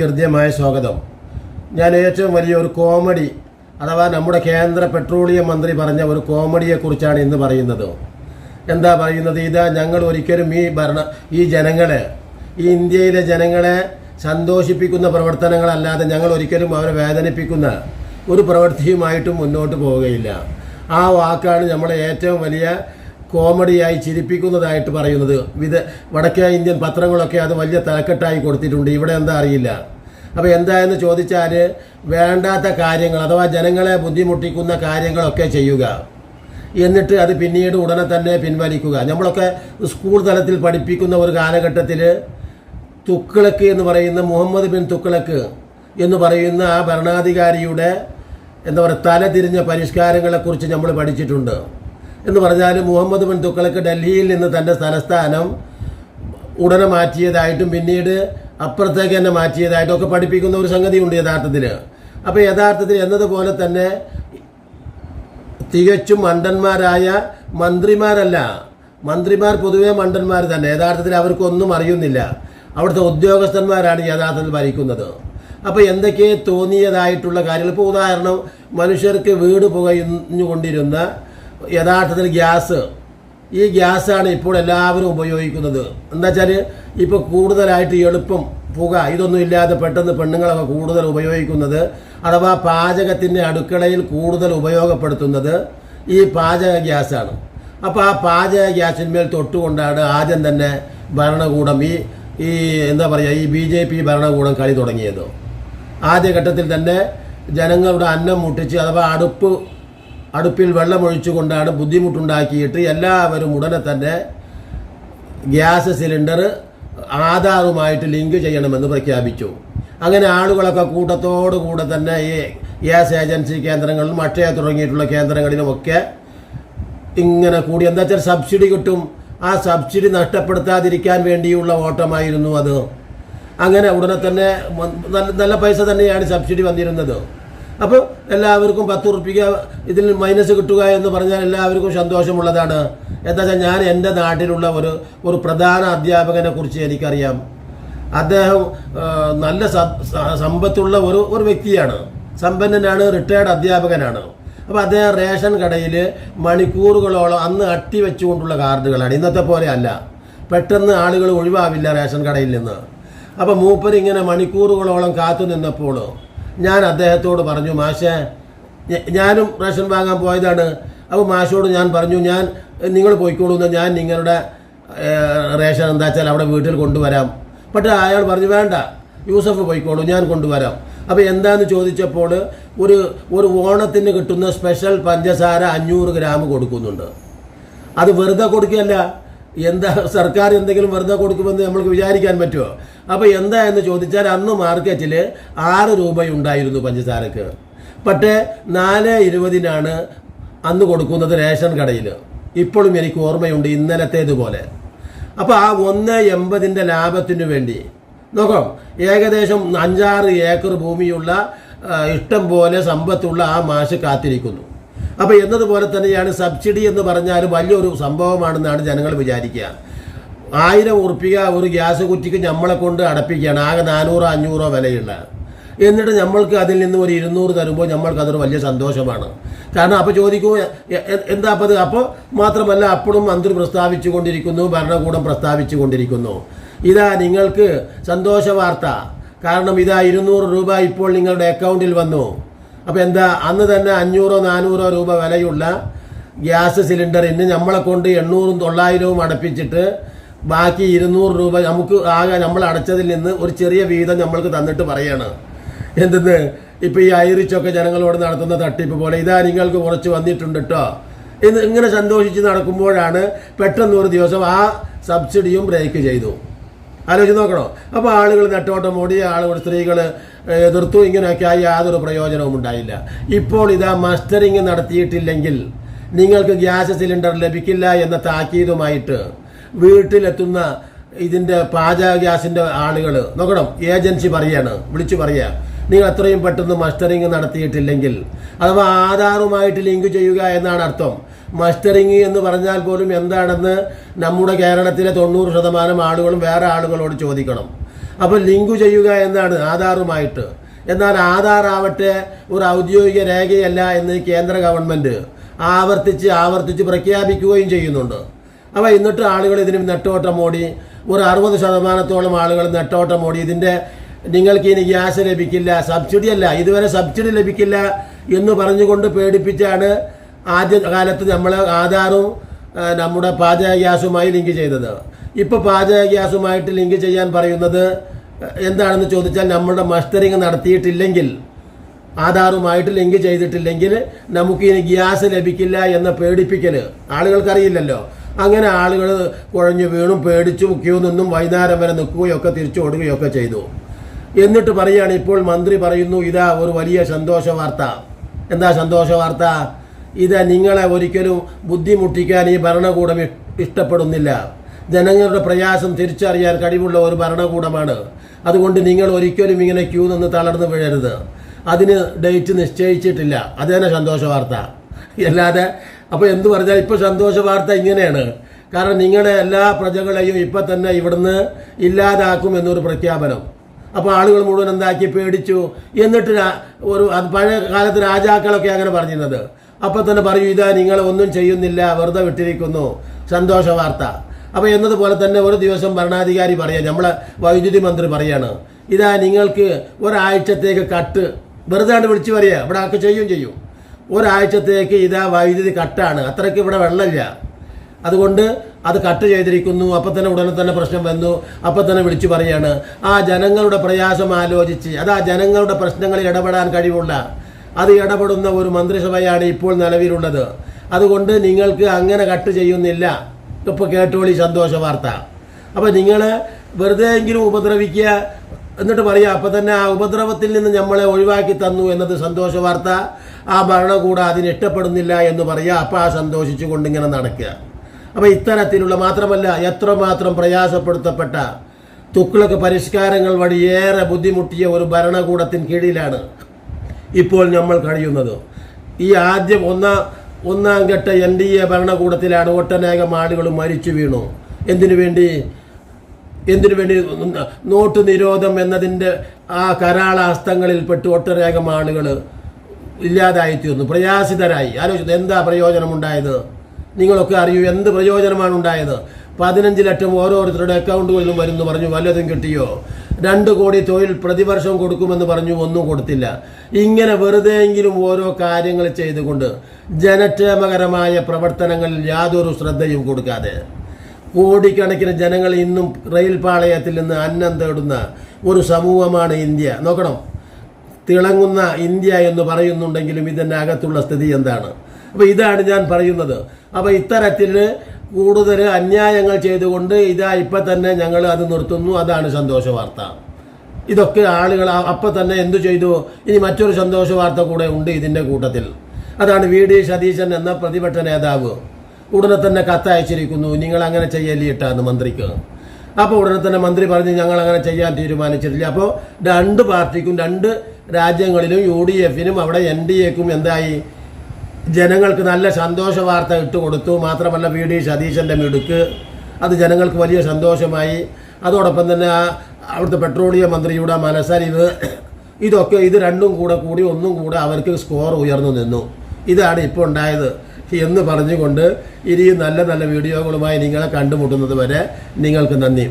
ഹൃദ്യമായ സ്വാഗതം. ഞാൻ ഏറ്റവും വലിയ ഒരു കോമഡി അഥവാ നമ്മുടെ കേന്ദ്ര പെട്രോളിയം മന്ത്രി പറഞ്ഞ ഒരു കോമഡിയെക്കുറിച്ചാണ് ഇന്ന് പറയുന്നത്. എന്താ പറയുന്നത്? ഇതാ ഞങ്ങൾ ഒരിക്കലും ഈ ഭരണ ഈ ജനങ്ങളെ ഈ ഇന്ത്യയിലെ ജനങ്ങളെ സന്തോഷിപ്പിക്കുന്ന പ്രവർത്തനങ്ങളല്ലാതെ ഞങ്ങൾ ഒരിക്കലും അവരെ വേദനിപ്പിക്കുന്ന ഒരു പ്രവൃത്തിയുമായിട്ടും മുന്നോട്ട് പോവുകയില്ല. ആ വാക്കാണ് നമ്മളെ ഏറ്റവും വലിയ കോമഡിയായി ചിരിപ്പിക്കുന്നതായിട്ട് പറയുന്നത്. വിദ വടക്കേ ഇന്ത്യൻ പത്രങ്ങളൊക്കെ അത് വലിയ തലക്കെട്ടായി കൊടുത്തിട്ടുണ്ട്. ഇവിടെ എന്താ അറിയില്ല. അപ്പോൾ എന്തായെന്ന് ചോദിച്ചാൽ വേണ്ടാത്ത കാര്യങ്ങൾ അഥവാ ജനങ്ങളെ ബുദ്ധിമുട്ടിക്കുന്ന കാര്യങ്ങളൊക്കെ ചെയ്യുക. എന്നിട്ട് അത് പിന്നീട് ഉടനെ തന്നെ പിൻവലിക്കുക. നമ്മളൊക്കെ സ്കൂൾ തലത്തിൽ പഠിപ്പിക്കുന്ന ഒരു കാലഘട്ടത്തിൽ തുക്കിളക്ക് എന്ന് പറയുന്ന മുഹമ്മദ് ബിൻ തുക്കിളക്ക് എന്ന് പറയുന്ന ആ ഭരണാധികാരിയുടെ എന്താ പറയുക തലതിരിഞ്ഞ പരിഷ്കാരങ്ങളെക്കുറിച്ച് നമ്മൾ പഠിച്ചിട്ടുണ്ട്. എന്ന് പറഞ്ഞാൽ മുഹമ്മദ് ബിൻ തുക്കളക്ക് ഡൽഹിയിൽ നിന്ന് തന്റെ തലസ്ഥാനം ഉടനെ മാറ്റിയതായിട്ടും പിന്നീട് അപ്പുറത്തേക്ക് തന്നെ മാറ്റിയതായിട്ടും ഒക്കെ പഠിപ്പിക്കുന്ന ഒരു സംഗതിയുണ്ട് യഥാർത്ഥത്തിൽ അപ്പോൾ യഥാർത്ഥത്തിൽ എന്നതുപോലെ തന്നെ തികച്ചും മണ്ടന്മാരായ മന്ത്രിമാരല്ല. മന്ത്രിമാർ പൊതുവെ മണ്ടന്മാർ തന്നെ. യഥാർത്ഥത്തിൽ അവർക്കൊന്നും അറിയുന്നില്ല. അവിടുത്തെ ഉദ്യോഗസ്ഥന്മാരാണ് യഥാർത്ഥത്തിൽ ഭരിക്കുന്നത്. അപ്പോൾ എന്തൊക്കെ തോന്നിയതായിട്ടുള്ള കാര്യങ്ങൾ? ഇപ്പോൾ ഉദാഹരണം മനുഷ്യർക്ക് വീട് പുകഞ്ഞുകൊണ്ടിരുന്ന യഥാർത്ഥത്തിൽ ഗ്യാസ്. ഈ ഗ്യാസാണ് ഇപ്പോൾ എല്ലാവരും ഉപയോഗിക്കുന്നത്. എന്താ വെച്ചാൽ ഇപ്പോൾ കൂടുതലായിട്ട് എളുപ്പം പുക ഇതൊന്നും ഇല്ലാതെ പെട്ടെന്ന് പെണ്ണുങ്ങളൊക്കെ കൂടുതൽ ഉപയോഗിക്കുന്നത് അഥവാ പാചകത്തിന്റെ അടുക്കളയിൽ കൂടുതൽ ഉപയോഗപ്പെടുത്തുന്നത് ഈ പാചക ഗ്യാസാണ്. അപ്പോൾ ആ പാചക ഗ്യാസിന്മേൽ തൊട്ടുകൊണ്ടാണ് ആദ്യം തന്നെ ഭരണകൂടം ഈ ഈ എന്താ പറയുക ഈ ബി ജെ പി ഭരണകൂടം കളി തുടങ്ങിയത്. ആദ്യഘട്ടത്തിൽ തന്നെ ജനങ്ങളുടെ അന്നം മുട്ടിച്ച് അഥവാ അടുപ്പ് അടുപ്പിൽ വെള്ളമൊഴിച്ചുകൊണ്ടാണ് ബുദ്ധിമുട്ടുണ്ടാക്കിയിട്ട് എല്ലാവരും ഉടനെ തന്നെ ഗ്യാസ് സിലിണ്ടർ ആധാറുമായിട്ട് ലിങ്ക് ചെയ്യണമെന്ന് പ്രഖ്യാപിച്ചു. അങ്ങനെ ആളുകളൊക്കെ കൂട്ടത്തോടു കൂടെ തന്നെ ഈ ഗ്യാസ് ഏജൻസി കേന്ദ്രങ്ങളിലും അക്ഷയ തുടങ്ങിയിട്ടുള്ള കേന്ദ്രങ്ങളിലുമൊക്കെ ഇങ്ങനെ കൂടി. എന്താ വെച്ചാൽ സബ്സിഡി കിട്ടും. ആ സബ്സിഡി നഷ്ടപ്പെടുത്താതിരിക്കാൻ വേണ്ടിയുള്ള ഓട്ടമായിരുന്നു അത്. അങ്ങനെ ഉടനെ തന്നെ നല്ല പൈസ തന്നെയാണ് സബ്സിഡി വന്നിരുന്നത്. അപ്പോൾ എല്ലാവർക്കും പത്ത് ഉറുപ്പിക ഇതിൽ മൈനസ് കിട്ടുക എന്ന് പറഞ്ഞാൽ എല്ലാവർക്കും സന്തോഷമുള്ളതാണ്. എന്താ വെച്ചാൽ ഞാൻ എന്റെ നാട്ടിലുള്ള ഒരു ഒരു പ്രധാന അധ്യാപകനെ കുറിച്ച് എനിക്കറിയാം. അദ്ദേഹം നല്ല സമ്പത്തുള്ള ഒരു ഒരു വ്യക്തിയാണ്. സമ്പന്നനാണ് റിട്ടയർഡ് അധ്യാപകനാണ്. അപ്പോൾ അദ്ദേഹം റേഷൻ കടയിൽ മണിക്കൂറുകളോളം അന്ന് അട്ടി വെച്ചുകൊണ്ടുള്ള കാർഡുകളാണ്. ഇന്നത്തെ പോലെ അല്ല. പെട്ടെന്ന് ആളുകൾ ഒഴിവാവില്ല റേഷൻ കടയിൽ നിന്ന്. അപ്പോൾ മൂപ്പർ ഇങ്ങനെ മണിക്കൂറുകളോളം കാത്തു നിന്നപ്പോൾ ഞാൻ അദ്ദേഹത്തോട് പറഞ്ഞു മാഷേ ഞാനും റേഷൻ വാങ്ങാൻ പോയതാണ്. അപ്പോൾ മാഷോട് ഞാൻ പറഞ്ഞു ഞാൻ നിങ്ങൾ പോയിക്കോളൂന്ന് ഞാൻ നിങ്ങളുടെ റേഷൻ എന്താ വെച്ചാൽ അവിടെ വീട്ടിൽ കൊണ്ടുവരാം. പക്ഷേ അയാൾ പറഞ്ഞു വേണ്ട യൂസഫ് പോയിക്കോളൂ ഞാൻ കൊണ്ടുവരാം. അപ്പോൾ എന്താന്ന് ചോദിച്ചപ്പോൾ ഒരു ഒരു ഓണത്തിന് കിട്ടുന്ന സ്പെഷ്യൽ പഞ്ചസാര അഞ്ഞൂറ് ഗ്രാം കൊടുക്കുന്നുണ്ട്. അത് വെറുതെ കൊടുക്കുകയല്ല എന്താ സർക്കാർ എന്തെങ്കിലും വെറുതെ കൊടുക്കുമെന്ന് നമ്മൾക്ക് വിചാരിക്കാൻ പറ്റുമോ അപ്പോൾ എന്താ എന്ന് ചോദിച്ചാൽ അന്ന് മാർക്കറ്റിൽ ആറ് രൂപയുണ്ടായിരുന്നു പഞ്ചസാരക്ക്. പക്ഷേ നാല് ഇരുപതിനാണ് അന്ന് കൊടുക്കുന്നത് റേഷൻ കടയിൽ ഇപ്പോഴും എനിക്ക് ഓർമ്മയുണ്ട് ഇന്നലത്തേതുപോലെ. അപ്പോൾ ആ ഒന്ന് എൺപതിന്റെ ലാഭത്തിനു വേണ്ടി. നോക്കാം ഏകദേശം അഞ്ചാറ് ഏക്കർ ഭൂമിയുള്ള ഇഷ്ടം പോലെ സമ്പത്തുള്ള ആ മാഷ് കാത്തിരിക്കുന്നു. അപ്പോൾ എന്നതുപോലെ തന്നെയാണ് സബ്സിഡി എന്ന് പറഞ്ഞാൽ വലിയൊരു സംഭവമാണെന്നാണ് ജനങ്ങൾ വിചാരിക്കുക. ആയിരം ഉറുപ്പിക ഒരു ഗ്യാസ് കുറ്റിക്ക് നമ്മളെ കൊണ്ട് അടപ്പിക്കുകയാണ്. ആകെ നാനൂറോ അഞ്ഞൂറോ വിലയുള്ള. എന്നിട്ട് നമ്മൾക്ക് അതിൽ നിന്ന് ഒരു ഇരുന്നൂറ് തരുമ്പോൾ നമ്മൾക്ക് അതൊരു വലിയ സന്തോഷമാണ്. കാരണം അപ്പോൾ ചോദിക്കൂ എന്താ അപ്പോൾ അത്? അപ്പോൾ മാത്രമല്ല അപ്പോഴും മന്ത്രി പ്രസ്താവിച്ചു കൊണ്ടിരിക്കുന്നു ഭരണകൂടം പ്രസ്താവിച്ചു കൊണ്ടിരിക്കുന്നു ഇതാ നിങ്ങൾക്ക് സന്തോഷ വാർത്ത കാരണം ഇതാ ഇരുന്നൂറ് രൂപ ഇപ്പോൾ നിങ്ങളുടെ അക്കൗണ്ടിൽ വന്നു. അപ്പോൾ എന്താ അന്ന് തന്നെ അഞ്ഞൂറോ നാനൂറോ രൂപ വിലയുള്ള ഗ്യാസ് സിലിണ്ടറിന് നമ്മളെ കൊണ്ട് എണ്ണൂറും തൊള്ളായിരവും അടപ്പിച്ചിട്ട് ബാക്കി ഇരുന്നൂറ് രൂപ നമുക്ക് ആകെ നമ്മൾ അടച്ചതിൽ നിന്ന് ഒരു ചെറിയ വീതം നമ്മൾക്ക് തന്നിട്ട് പറയാണ്. എന്തെന്ന്? ഇപ്പൊ ഈ ഐറിച്ചൊക്കെ ജനങ്ങളോട് നടത്തുന്ന തട്ടിപ്പ് പോലെ ഇതാ നിങ്ങൾക്ക് കുറച്ച് വന്നിട്ടുണ്ട് കേട്ടോ എന്ന് ഇങ്ങനെ സന്തോഷിച്ച് നടക്കുമ്പോഴാണ് പെട്ടെന്ന് ഒരു ദിവസം ആ സബ്സിഡിയും ബ്രേക്ക് ചെയ്തു. ആലോചിച്ച് നോക്കണോ? അപ്പോൾ ആളുകൾ നെട്ടോട്ടം ഓടി ആളുകൾ സ്ത്രീകൾ എതിർത്തു ഇങ്ങനെയൊക്കെ ആയി യാതൊരു പ്രയോജനവും ഉണ്ടായില്ല. ഇപ്പോൾ ഇതാ മസ്റ്ററിങ് നടത്തിയിട്ടില്ലെങ്കിൽ നിങ്ങൾക്ക് ഗ്യാസ് സിലിണ്ടർ ലഭിക്കില്ല എന്ന താക്കീതുമായിട്ട് വീട്ടിലെത്തുന്ന ഇതിന്റെ പാചക ഗ്യാസിന്റെ ആളുകൾ നോക്കണം. ഏജൻസി പറയാണ് വിളിച്ചു പറയുക നിങ്ങൾ എത്രയും പെട്ടെന്ന് മസ്റ്ററിങ് നടത്തിയിട്ടില്ലെങ്കിൽ അഥവാ ആധാറുമായിട്ട് ലിങ്ക് ചെയ്യുക എന്നാണ് അർത്ഥം. മസ്റ്ററിങ് എന്ന് പറഞ്ഞാൽ പോലും എന്താണെന്ന് നമ്മുടെ കേരളത്തിലെ തൊണ്ണൂറ് ശതമാനം ആളുകളും വേറെ ആളുകളോട് ചോദിക്കണം. അപ്പോൾ ലിങ്ക് ചെയ്യുക എന്നാണ് ആധാറുമായിട്ട്. എന്നാൽ ആധാർ ആവട്ടെ ഒരു ഔദ്യോഗിക രേഖയല്ല എന്ന് കേന്ദ്ര ഗവൺമെന്റ് ആവർത്തിച്ച് ആവർത്തിച്ച് പ്രഖ്യാപിക്കുകയും ചെയ്യുന്നുണ്ട്. അപ്പോൾ എന്നിട്ട് ആളുകൾ ഇതിന് നെട്ടോട്ടം ഓടി ഒരു അറുപത് ശതമാനത്തോളം ആളുകൾ നെട്ടോട്ടം ഓടി ഇതിന്റെ നിങ്ങൾക്ക് ഇനി ഗ്യാസ് ലഭിക്കില്ല സബ്സിഡി അല്ല ഇതുവരെ സബ്സിഡി ലഭിക്കില്ല എന്ന് പറഞ്ഞുകൊണ്ട് പേടിപ്പിച്ചാണ് ആദ്യ കാലത്ത് നമ്മൾ ആധാറും നമ്മുടെ പാചക ഗ്യാസുമായി ലിങ്ക് ചെയ്തത്. ഇപ്പോൾ പാചക ഗ്യാസുമായിട്ട് ലിങ്ക് ചെയ്യാൻ പറയുന്നത് എന്താണെന്ന് ചോദിച്ചാൽ നമ്മുടെ മസ്റ്ററിങ് നടത്തിയിട്ടില്ലെങ്കിൽ ആധാറുമായിട്ട് ലിങ്ക് ചെയ്തിട്ടില്ലെങ്കിൽ നമുക്ക് ഇനി ഗ്യാസ് ലഭിക്കില്ല എന്ന പേടിപ്പിക്കൽ ആളുകൾക്കറിയില്ലല്ലോ. അങ്ങനെ ആളുകൾ കുഴഞ്ഞു വീണും പേടിച്ചു ക്യൂ നിന്നും വൈകുന്നേരം വരെ നിൽക്കുകയൊക്കെ തിരിച്ചു ഓടുകയൊക്കെ ചെയ്തു. എന്നിട്ട് പറയുകയാണ് ഇപ്പോൾ മന്ത്രി പറയുന്നു ഇതാ ഒരു വലിയ സന്തോഷ വാർത്ത എന്താ സന്തോഷ വാർത്ത ഇത് നിങ്ങളെ ഒരിക്കലും ബുദ്ധിമുട്ടിക്കാൻ ഈ ഭരണകൂടം ഇഷ്ടപ്പെടുന്നില്ല. ജനങ്ങളുടെ പ്രയാസം തിരിച്ചറിയാൻ കഴിവുള്ള ഒരു ഭരണകൂടമാണ്. അതുകൊണ്ട് നിങ്ങൾ ഒരിക്കലും ഇങ്ങനെ ക്യൂ നിന്ന് തളർന്നു വീഴരുത്. അതിന് ഡേറ്റ് നിശ്ചയിച്ചിട്ടില്ല. അത് തന്നെ സന്തോഷ വാർത്ത. അല്ലാതെ അപ്പോൾ എന്ത് പറഞ്ഞാൽ ഇപ്പോൾ സന്തോഷ വാർത്ത ഇങ്ങനെയാണ്. കാരണം നിങ്ങളെ എല്ലാ പ്രജകളെയും ഇപ്പം തന്നെ ഇവിടുന്ന് ഇല്ലാതാക്കും എന്നൊരു പ്രഖ്യാപനം. അപ്പോൾ ആളുകൾ മുഴുവൻ എന്താക്കി പേടിച്ചു? എന്നിട്ട് ഒരു പഴയ കാലത്ത് രാജാക്കളൊക്കെ അങ്ങനെ പറഞ്ഞിരുന്നത്. അപ്പം തന്നെ പറയൂ ഇതാ നിങ്ങൾ ഒന്നും ചെയ്യുന്നില്ല വെറുതെ വിട്ടിരിക്കുന്നു. സന്തോഷ വാർത്ത. അപ്പോൾ എന്നതുപോലെ തന്നെ ഒരു ദിവസം ഭരണാധികാരി പറയാം നമ്മളെ വൈദ്യുതി മന്ത്രി പറയാണ് ഇതാ നിങ്ങൾക്ക് ഒരാഴ്ചത്തേക്ക് കട്ട്. വെറുതെ വിളിച്ചു പറയുക ഇവിടെ ആൾക്ക് ചെയ്യും ചെയ്യും. ഒരാഴ്ചത്തേക്ക് ഇതാ വൈദ്യുതി കട്ടാണ് അത്രയ്ക്ക് ഇവിടെ വെള്ളമില്ല. അതുകൊണ്ട് അത് കട്ട് ചെയ്തിരിക്കുന്നു. അപ്പം തന്നെ ഉടനെ തന്നെ പ്രശ്നം വന്നു. അപ്പം തന്നെ വിളിച്ചു പറയാണ് ആ ജനങ്ങളുടെ പ്രയാസം ആലോചിച്ച് അത് ആ ജനങ്ങളുടെ പ്രശ്നങ്ങളിൽ ഇടപെടാൻ കഴിവുള്ള അത് ഇടപെടുന്ന ഒരു മന്ത്രിസഭയാണ് ഇപ്പോൾ നിലവിലുള്ളത്. അതുകൊണ്ട് നിങ്ങൾക്ക് അങ്ങനെ കട്ട് ചെയ്യുന്നില്ല. ഇപ്പോൾ കേട്ടോളി സന്തോഷ വാർത്ത. അപ്പോൾ നിങ്ങൾ വെറുതെ എങ്കിലും ഉപദ്രവിക്കുക എന്നിട്ട് പറയാം അപ്പം തന്നെ ആ ഉപദ്രവത്തിൽ നിന്ന് നമ്മളെ ഒഴിവാക്കി തന്നു എന്നത് സന്തോഷ വാർത്ത. ആ ഭരണകൂടം അതിന് ഇഷ്ടപ്പെടുന്നില്ല എന്ന് പറയുക അപ്പം ആ സന്തോഷിച്ചു കൊണ്ടിങ്ങനെ നടക്കുക. അപ്പോൾ ഇത്തരത്തിലുള്ള മാത്രമല്ല എത്രമാത്രം പ്രയാസപ്പെടുത്തപ്പെട്ട തുക്ലക്ക് പരിഷ്കാരങ്ങൾ വഴി ഏറെ ബുദ്ധിമുട്ടിയ ഒരു ഭരണകൂടത്തിന് കീഴിലാണ്. ഇപ്പോൾ നമ്മൾ കഴിയുന്നത്. ഈ ആദ്യം ഒന്നാം ഒന്നാം ഘട്ട എൻ ഡി എ ഭരണകൂടത്തിലാണ് ഒട്ടനേകം ആളുകൾ മരിച്ചു വീണു. എന്തിനു വേണ്ടി? എന്തിനു വേണ്ടി? നോട്ട് നിരോധം എന്നതിന്റെ ആ കരാളഹസ്തങ്ങളിൽപ്പെട്ട് ഒട്ടനേകം ആളുകൾ ഇല്ലാതായി തീർന്നു. പ്രയാസിതരായി. ആലോചിച്ചു എന്താ പ്രയോജനമുണ്ടായത്? നിങ്ങളൊക്കെ അറിയൂ എന്ത് പ്രയോജനമാണ് ഉണ്ടായത് പതിനഞ്ച് ലക്ഷം ഓരോരുത്തരുടെ അക്കൗണ്ടുകളിലും വരുന്നു പറഞ്ഞു വല്ലതും കിട്ടിയോ? രണ്ട് കോടി തൊഴിൽ പ്രതിവർഷം കൊടുക്കുമെന്ന് പറഞ്ഞു ഒന്നും കൊടുത്തില്ല. ഇങ്ങനെ വെറുതെയെങ്കിലും ഓരോ കാര്യങ്ങൾ ചെയ്തുകൊണ്ട് ജനക്ഷേമകരമായ പ്രവർത്തനങ്ങളിൽ യാതൊരു ശ്രദ്ധയും കൊടുക്കാതെ. കോടിക്കണക്കിന് ജനങ്ങൾ ഇന്നും റെയിൽ പാളയത്തിൽ നിന്ന് അന്നം തേടുന്ന ഒരു സമൂഹമാണ് ഇന്ത്യ. നോക്കണം. തിളങ്ങുന്ന ഇന്ത്യ എന്ന് പറയുന്നുണ്ടെങ്കിലും ഇതിന്റെ അകത്തുള്ള സ്ഥിതി എന്താണ്? അപ്പോൾ ഇതാണ് ഞാൻ പറയുന്നത്. അപ്പോൾ ഇത്തരത്തിൽ കൂടുതൽ അന്യായങ്ങൾ ചെയ്തുകൊണ്ട് ഇതാ ഇപ്പം തന്നെ ഞങ്ങൾ അത് നിർത്തുന്നു. അതാണ് സന്തോഷ വാർത്ത. ഇതൊക്കെ ആളുകൾ അപ്പം തന്നെ എന്തു ചെയ്തു? ഇനി മറ്റൊരു സന്തോഷ വാർത്ത കൂടെ ഉണ്ട് ഇതിന്റെ കൂട്ടത്തിൽ. അതാണ് വി ഡി സതീശൻ എന്ന പ്രതിപക്ഷ നേതാവ്. ഉടനെ തന്നെ കത്തയച്ചിരിക്കുന്നു നിങ്ങൾ അങ്ങനെ ചെയ്യലിട്ടാണ് മന്ത്രിക്ക്. അപ്പോൾ ഉടനെ തന്നെ മന്ത്രി പറഞ്ഞ് ഞങ്ങൾ അങ്ങനെ ചെയ്യാൻ തീരുമാനിച്ചിട്ടില്ല. അപ്പോൾ രണ്ട് പാർട്ടിക്കും രണ്ട് രാജ്യങ്ങളിലും യു ഡി എഫിനും അവിടെ എൻ ഡി എക്കും എന്തായി? ജനങ്ങൾക്ക് നല്ല സന്തോഷ വാർത്ത ഇട്ടുകൊടുത്തു മാത്രമല്ല വി ഡി സതീശന്റെ മിടുക്ക്. അത് ജനങ്ങൾക്ക് വലിയ സന്തോഷമായി. അതോടൊപ്പം തന്നെ ആ അവിടുത്തെ പെട്രോളിയം മന്ത്രിയുടെ മനസ്സരിവ്. ഇതൊക്കെ ഇത് രണ്ടും കൂടെ കൂടി ഒന്നും കൂടെ അവർക്ക് സ്കോർ ഉയർന്നു നിന്നു. ഇതാണ് ഇപ്പോൾ ഉണ്ടായത്. എന്ന് പറഞ്ഞുകൊണ്ട് ഇനിയും നല്ല നല്ല വീഡിയോകളുമായി നിങ്ങളെ കണ്ടുമുട്ടുന്നത് വരെ നിങ്ങൾക്ക് നന്ദി.